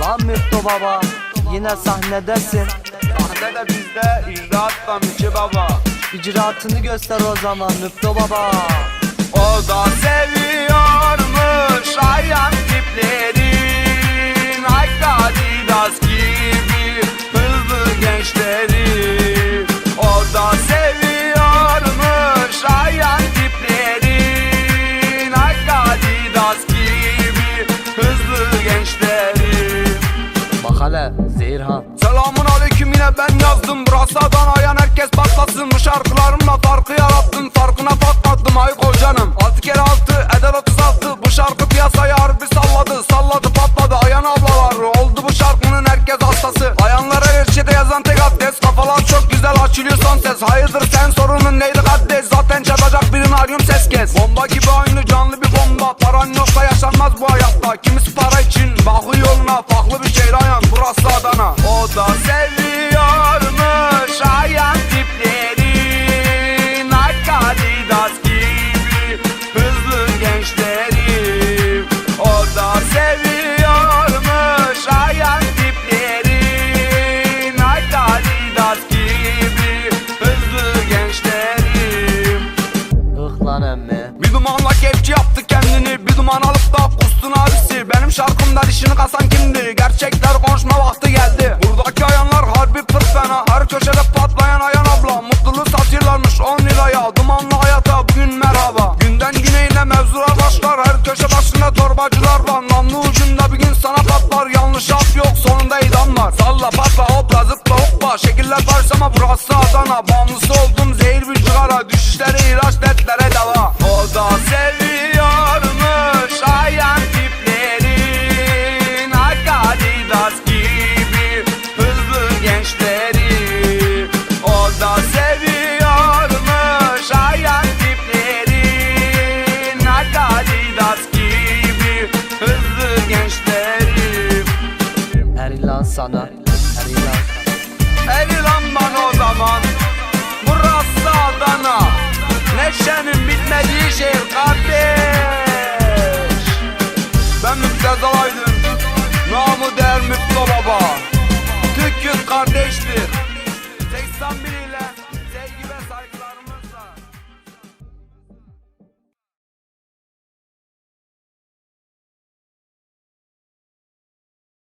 Lan Müftü baba yine sahnedesin. Sahne de bizde, icraat da Müftü baba. İcraatını göster o zaman Müftü baba. O da seviyormuş ayan tiplerin hele Zehirhan Selamun aleyküm yine ben yazdım. Burası Adana'yan herkes patlasın. Bu şarkılarımla farkı yarattım. Farkına patlattım. Ayık ol canım Altı kere altı eder otuz altı. Bu şarkı piyasayı harbi salladı. Salladı patladı. Ayan ablalar Oldu bu şarkının herkes hastası. Ayanlara reçete yazan tek adres Kafalar çok güzel açılıyor son ses. Hayırdır sen sorunun neydi kardeş? Zaten çatacak birini arıyorum ses kes. Bomba gibi aynı canlı bir burası Adana O da seviyormuş kustun abisi Benim şarkımda dişini kasan kimdi? Gerçekler konuşma vakti geldi. Buradaki ayanlar harbi pır fena. Her köşede patlayan ayan abla. Mutluluğu satıyorlarmış 10 liraya. Dumanlı hayata bugün merhaba. Günden güneyine mevzular başlar. Her köşe başında torbacılar var. Namlu ucunda bir gün sana patlar. Yanlış af yok sonunda idam var. Salla patla hopla zıpla sana. Erilan bana o zaman Burası Adana Neşenin bitmediği şehir kardeş. Ben Müptezel Aydın Namı değer Müpte Baba. Türk Kürt kardeştir. 81 ile